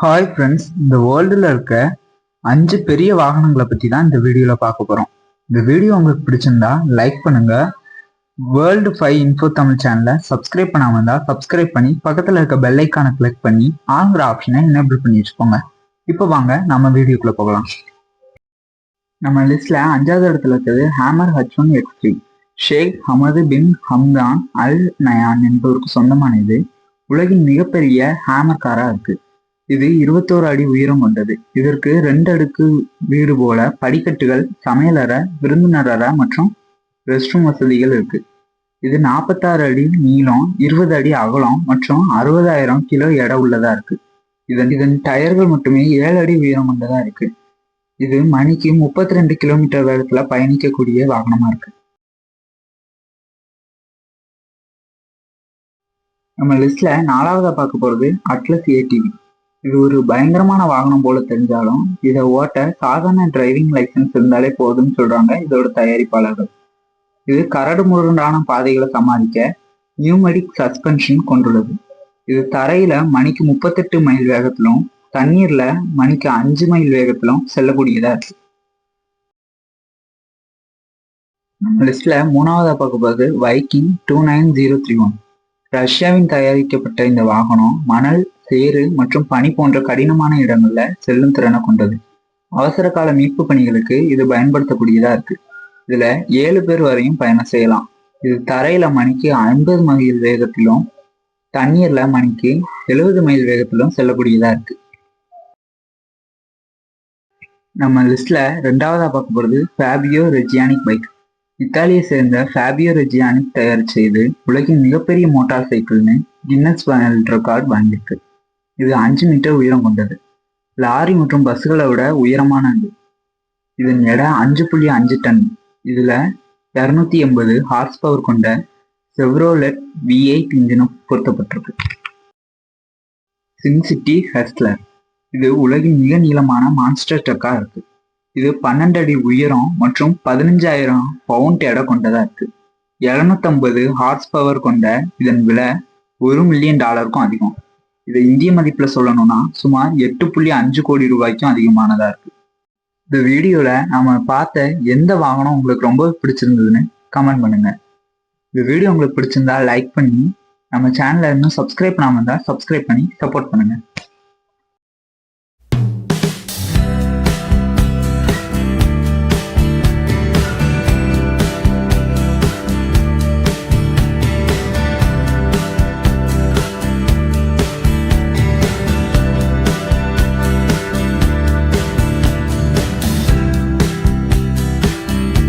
Hi friends இந்த வேர்ல்டில் இருக்க அஞ்சு பெரிய வாகனங்களை பற்றி தான் இந்த வீடியோவில் பார்க்க போகிறோம் இந்த வீடியோ உங்களுக்கு பிடிச்சிருந்தா லைக் பண்ணுங்கள் வேர்ல்டு ஃபைவ் இன்ஃபோ தமிழ் சேனலை சப்ஸ்கிரைப் பண்ணாமல் இருந்தால் சப்ஸ்கிரைப் பண்ணி பக்கத்தில் இருக்க பெல் ஐக்கானை கிளிக் பண்ணி ஆங்கிற ஆப்ஷனை எனேபிள் பண்ணி வச்சுக்கோங்க. இப்போ வாங்க நம்ம வீடியோக்குள்ளே போகலாம். நம்ம லிஸ்ட்டில் அஞ்சாவது இடத்துல இருக்கிறது Hummer H one X three Sheikh Hamad bin Hamdan Al Nahyan என்பவருக்கு சொந்தமான இது. உலகின் மிகப்பெரிய ஹேமர் காராக இருக்குது இது இருபத்தோரு அடி உயரம் கொண்டது. இதற்கு ரெண்டு அடுக்கு வீடு போல படிக்கட்டுகள் சமையலறை விருந்தினரறை மற்றும் ரெஸ்ட் ரூம் வசதிகள் இருக்கு. இது நாற்பத்தாறு அடி நீளம் இருபது அடி அகலம் மற்றும் அறுபதாயிரம் கிலோ எடை உள்ளதா இருக்கு. இதன் இதன் டயர்கள் மட்டுமே ஏழு அடி உயரம் கொண்டதா இருக்கு. இது மணிக்கு முப்பத்தி ரெண்டு கிலோமீட்டர் வேகத்துல பயணிக்கக்கூடிய வாகனமா இருக்கு. நம்ம லிஸ்ட்ல நாலாவதா பார்க்க போறது அட்லஸ் ஏடிவி இது ஒரு பயங்கரமான வாகனம் போல தெரிஞ்சாலும் இதை ஓட்ட சாதாரண டிரைவிங் லைசன்ஸ் இருந்தாலே போதும்னு சொல்றாங்க இதோட தயாரிப்பாளர்கள். இது கரடு முரண்டான பாதைகளை சமாளிக்க நியூமெடிக் சஸ்பென்ஷன் கொண்டுள்ளது. இது தரையில மணிக்கு முப்பத்தெட்டு மைல் வேகத்திலும் தண்ணீர்ல மணிக்கு அஞ்சு மைல் வேகத்திலும் செல்லக்கூடியதா இருக்கு. நம்ம லிஸ்ட்ல மூணாவதா பார்க்க போகிறது Viking two nine zero three one ரஷ்யாவின் தயாரிக்கப்பட்ட இந்த வாகனம் மணல் சேறு மற்றும் பனி போன்ற கடினமான இடங்கள்ல செல்லும் திறனை கொண்டது. அவசர கால மீட்பு பணிகளுக்கு இது பயன்படுத்தக்கூடியதா இருக்கு. இதுல ஏழு பேர் வரையும் பயணம் செய்யலாம். இது தரையில மணிக்கு ஐம்பது மைல் வேகத்திலும் தண்ணீர்ல மணிக்கு எழுபது மைல் வேகத்திலும் செல்லக்கூடியதா இருக்கு. நம்ம லிஸ்ட்ல ரெண்டாவதா பார்க்க போறது ஃபேபியோ ரெஜியானிக் பைக் இத்தாலியை சேர்ந்த ஃபேபியோ ரெஜியானிக் தயார் செய்து உலகின் மிகப்பெரிய மோட்டார் சைக்கிள்னு கின்னஸ் வேர்ல்ட் ரெக்கார்ட் வாங்கியிருக்கு. இது அஞ்சு மீட்டர் உயரம் கொண்டது. லாரி மற்றும் பஸ்களை விட உயரமானது. இதன் எடை அஞ்சு புள்ளி அஞ்சு டன். இதுல இரநூத்தி எண்பது ஹார்ஸ் பவர் கொண்ட செவ்ரோலெட் வி எயிட் இன்ஜினும் பொருத்தப்பட்டிருக்கு. சின்சிட்டி ஹெஸ்லர் இது உலகின் மிக நீளமான மான்ஸ்டர் ட்ரக்கா இருக்கு. இது பன்னெண்டு அடி உயரம் மற்றும் பதினஞ்சாயிரம் பவுண்ட் எடை கொண்டதா இருக்கு. எழுநூத்தம்பது ஹார்ஸ் பவர் கொண்ட இதன் விலை ஒரு மில்லியன் டாலருக்கும் அதிகம். இதை இந்திய மதிப்புல சொல்லணும்னா சுமார் எட்டு புள்ளி அஞ்சு கோடி ரூபாய்க்கும் அதிகமானதா இருக்கு. இந்த வீடியோல நாம பார்த்த எந்த வாகனம் உங்களுக்கு ரொம்ப பிடிச்சிருந்ததுன்னு கமெண்ட் பண்ணுங்க. இந்த வீடியோ உங்களுக்கு பிடிச்சிருந்தா லைக் பண்ணி நம்ம சேனலை இன்னும் சப்ஸ்கிரைப் பண்ணாம இருந்தா சப்ஸ்கிரைப் பண்ணி சப்போர்ட் பண்ணுங்க.